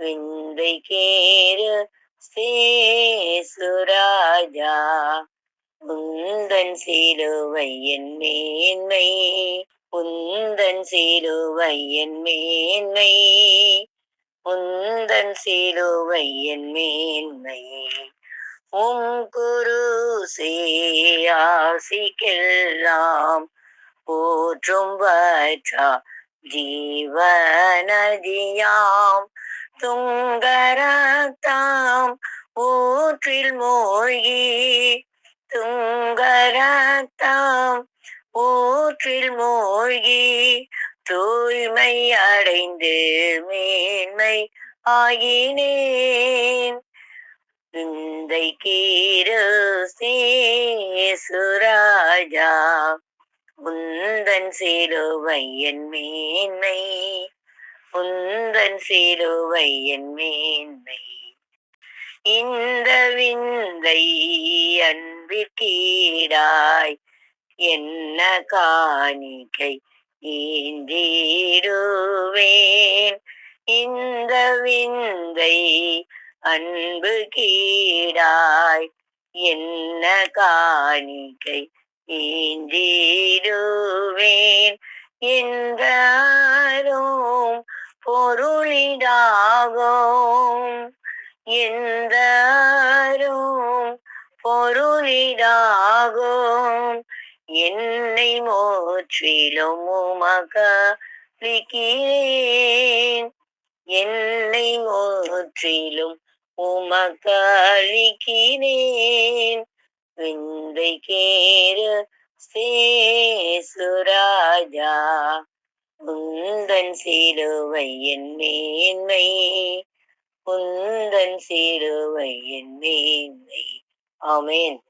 விந்தை சேசுராஜா உந்தன் சிலுவை என் மேன்மை உந்தன் சிலுவை என் மேன்மை உந்தன் சிலுவை என் மேன்மை. உம் குரு சேயாசிக்கெல்லாம் போற்றும் வற்றா ஜீவநதியாம் துங்கரத்தாம் ஊற்றில் மூழ்கி. துங்கரத்தாம் ஊற்றில் மூழ்கி. தூய்மை அடைந்து மேன்மை ஆகினேன். விந்தை கீரு சுராஜா உந்தன் சிலுவை என் மேன்மை உந்தன் சிலுவை என் மேன்மை. இந்த விந்தை அன்பிற்கீடாய் என்ன காணிக்கை ஈந்திடுவேன் இந்த விந்தை அன்பு கீடாய் என்ன காணிக்கை ஈந்திடுவேன் இந்த பொருளிடாகும். எந்த பொருளிடாகும். என்னை மோற்றிலும் உமக்களிக்கிறேன். என்னை மோற்றிலும் உமக்களிக்கிறேன். விந்தை கேரு சேசுராஜா உந்தன் சிலுவை என் மேன்மை. உந்தன் சிலுவை என் மேன்மை. ஆமேன்.